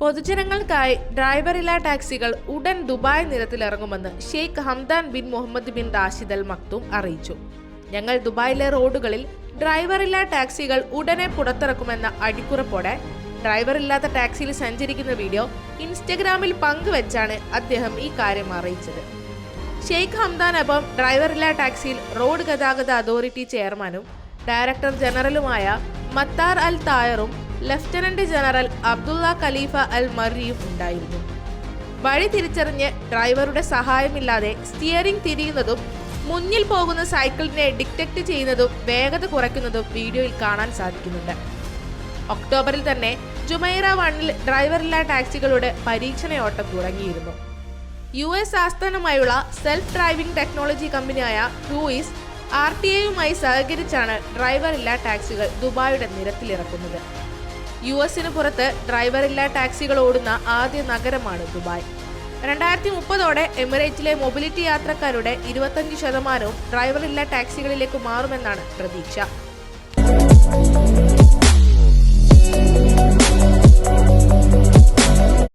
പൊതുജനങ്ങൾക്കായി ഡ്രൈവറില്ലാ ടാക്സികൾ ഉടൻ Dubai നിരത്തിലിറങ്ങുമെന്ന് Sheikh Hamdan bin Mohammed bin Rashid Al Maktoum അറിയിച്ചു. ഞങ്ങൾ ദുബായിലെ റോഡുകളിൽ ഡ്രൈവറില്ലാ ടാക്സികൾ ഉടനെ പുറത്തിറക്കുമെന്ന അടിക്കുറപ്പോടെ ഡ്രൈവറില്ലാത്ത ടാക്സിയിൽ സഞ്ചരിക്കുന്ന വീഡിയോ ഇൻസ്റ്റഗ്രാമിൽ പങ്കുവച്ചാണ് അദ്ദേഹം ഈ കാര്യം അറിയിച്ചത്. ഷെയ്ഖ് ഹംദാനൊപ്പം ഡ്രൈവറില്ലാ ടാക്സിയിൽ റോഡ് ഗതാഗത അതോറിറ്റി ചെയർമാനും ഡയറക്ടർ ജനറലുമായ Mattar Al തായറും lieutenant general Abdullah Khalifa Al മറിയും ഉണ്ടായിരുന്നു. വഴി തിരിച്ചറിഞ്ഞ് ഡ്രൈവറുടെ സഹായമില്ലാതെ സ്റ്റിയറിംഗ് തിരിയുന്നതും മുന്നിൽ പോകുന്ന സൈക്കിളിനെ ഡിറ്റക്ട് ചെയ്യുന്നതും വേഗത കുറയ്ക്കുന്നതും വീഡിയോയിൽ കാണാൻ സാധിക്കുന്നുണ്ട്. ഒക്ടോബറിൽ തന്നെ ജുമൈറ വണ്ണിൽ ഡ്രൈവറില്ലാ ടാക്സികളുടെ പരീക്ഷണയോട്ടം തുടങ്ങിയിരുന്നു. യു എസ് ആസ്ഥാനമായുള്ള സെൽഫ് ഡ്രൈവിംഗ് ടെക്നോളജി കമ്പനിയായ ക്രൂയിസ് ആർ ടി എയുമായി സഹകരിച്ചാണ് ഡ്രൈവറില്ലാ ടാക്സികൾ ദുബായിയുടെ നിരത്തിലിറക്കുന്നത്. യു എസിന് പുറത്ത് ഡ്രൈവറില്ലാ ടാക്സികൾ ഓടുന്ന ആദ്യ നഗരമാണ് ദുബായ്. രണ്ടായിരത്തി മുപ്പതോടെ എമിറേറ്റിലെ മൊബിലിറ്റി യാത്രക്കാരുടെ ഇരുപത്തഞ്ച് ശതമാനവും ഡ്രൈവറില്ലാ ടാക്സികളിലേക്ക് മാറുമെന്നാണ് പ്രതീക്ഷ.